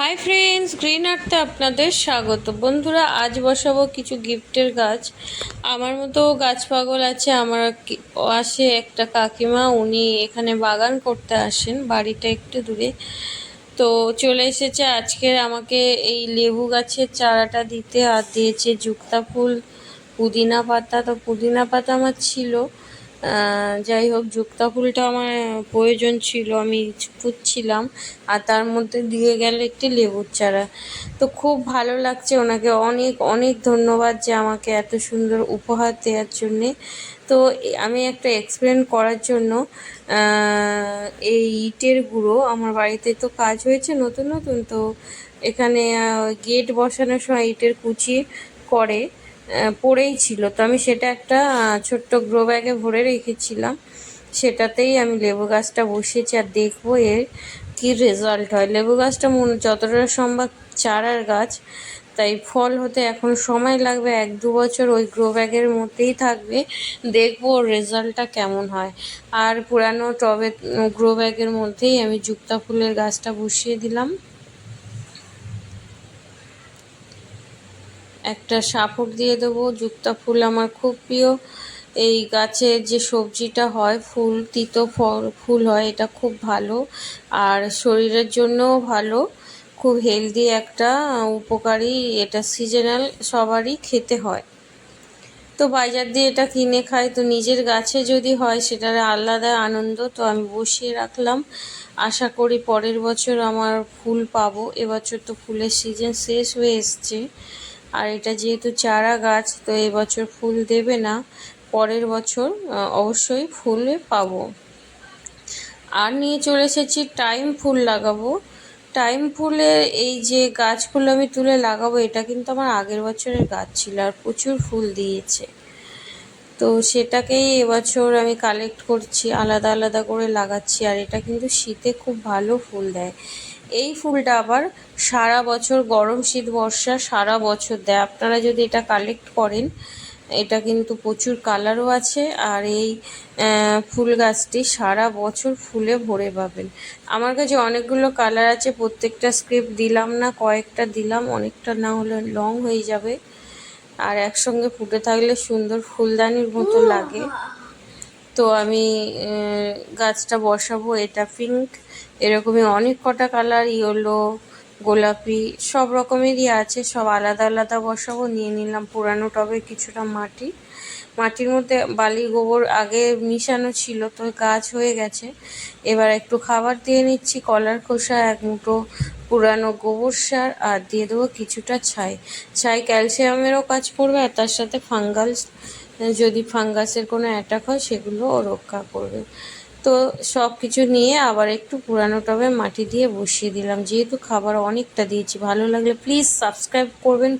Hi friends green আর্থে আপনাদের স্বাগত। বন্ধুরা, আজ বসাবো কিছু গিফটের গাছ। আমার মতো গাছ পাগল আছে, আমার আসে একটা কাকিমা, উনি এখানে বাগান করতে আসেন, বাড়িটা একটু দূরে। তো চলে এসেছে আজকে আমাকে এই লেবু গাছের চারাটা দিতে, আর দিয়েছে যুক্তা ফুল, পুদিনা পাতা। তো পুদিনা পাতা আমার ছিল যাই হোক যুক্তা ফুলটা আমার প্রয়োজন ছিল, আমি খুঁজছিলাম আর তার মধ্যে দিয়ে গেল একটি লেবুর চারা। তো খুব ভালো লাগছে ওনাকে, অনেক অনেক ধন্যবাদ যে আমাকে এত সুন্দর উপহার দেওয়ার জন্যে। তো আমি একটা এক্সপ্লেন করার জন্য এই ইটের গুঁড়ো, আমার বাড়িতে তো কাজ হয়েছে নতুন নতুন, তো এখানে গেট বসানোর সময় ইটের কুচি করে। পড়েই ছিল। তো আমি সেটা একটা ছোট্ট গ্রো ব্যাগে ভরে রেখেছিলাম। সেটাতেই আমি লেবু গাছটা বসিয়েছি আর দেখব এর কি রেজাল্ট হয়। লেবু গাছটা মন যতটা সম্ভব চারার গাছ, তাই ফল হতে এখন সময় লাগবে। এক দু বছর ওই গ্রো ব্যাগের মধ্যেই থাকবে। দেখব ওর রেজাল্টটা কেমন হয়। আর পুরানো টবে গ্রো ব্যাগের মধ্যেই আমি যুক্তা ফুলের গাছটা বসিয়ে দিলাম। একটা সাপোর্ট দিয়ে দেবো। যুক্তা ফুল আমার খুব প্রিয়। এই গাছের যে সবজিটা হয়, ফুল, তিতো ফল, ফুল হয়, এটা খুব ভালো। আর শরীরের জন্যও ভালো। খুব হেলদি একটা উপকারী, এটা সিজনাল সবারই খেতে হয়। তো বাজার দিয়ে এটা কিনে খাই। তো নিজের গাছে যদি হয়, সেটার আলাদা আনন্দ তো আমি বসিয়ে রাখলাম। আশা করি পরের বছর আমার ফুল পাবো। এবছর তো ফুলের সিজন শেষ হয়ে এসছে। আর এটা যেহেতু চারা গাছ, তো এবছর ফুল দেবে না। পরের বছর অবশ্যই ফুলে পাবো। আর নিয়ে চলে এসেছি টাইম ফুল লাগাবো। টাইম ফুলের এই যে গাছগুলো আমি তুলে লাগাবো, এটা কিন্তু আমার আগের বছরের গাছ ছিল আর প্রচুর ফুল দিয়েছে। তো সেটাকেই এবছর আমি কালেক্ট করছি, আলাদা আলাদা করে লাগাচ্ছি। আর এটা কিন্তু শীতে খুব ভালো ফুল দেয়। এই ফুলটা আবার সারা বছর গরম শীত বর্ষা সারা বছর দেয়। আপনারা যদি এটা কালেক্ট করেন, এটা কিন্তু প্রচুর কালারও আছে। আর এই ফুল গাছটি সারা বছর ফুলে ভরে পাবেন। আমার কাছে অনেকগুলো কালার আছে, প্রত্যেকটা স্ক্রিপ্ট দিলাম না, কয়েকটা দিলাম, অনেকটা না হলে লং হয়ে যাবে। আর একসঙ্গে ফুটে থাকলে সুন্দর ফুলদানির মতো লাগে। তো আমি গাছটা বসাবো, এটা পিঙ্ক এরকমই অনেক কটা কালার ইয়েলো গোলাপি, সব রকমেরই আছে, সব আলাদা আলাদা বসাবো, নিয়ে নিলাম পুরানো টবে কিছুটা মাটি। মাটির মধ্যে বালি, গোবর আগে মিশানো ছিল, তো গাছ হয়ে গেছে। এবার একটু খাবার দিয়ে নিচ্ছি, কলার খোসা, এক মুঠো পুরানো গোবর সার, আর দিয়ে দেবো কিছুটা ছাই। ছাই ক্যালসিয়ামেরও কাজ করবে, আর তার সাথে ফাঙ্গাল যদি ফাঙ্গাসের কোনো অ্যাটাক হয় সেগুলোও রক্ষা করবে। তো সব কিছু নিয়ে আবার একটু পুরানো টবে মাটি দিয়ে বসিয়ে দিলাম। যেহেতু খাবার অনেকটা দিয়েছি, ভালো লাগলে প্লিজ সাবস্ক্রাইব করবেন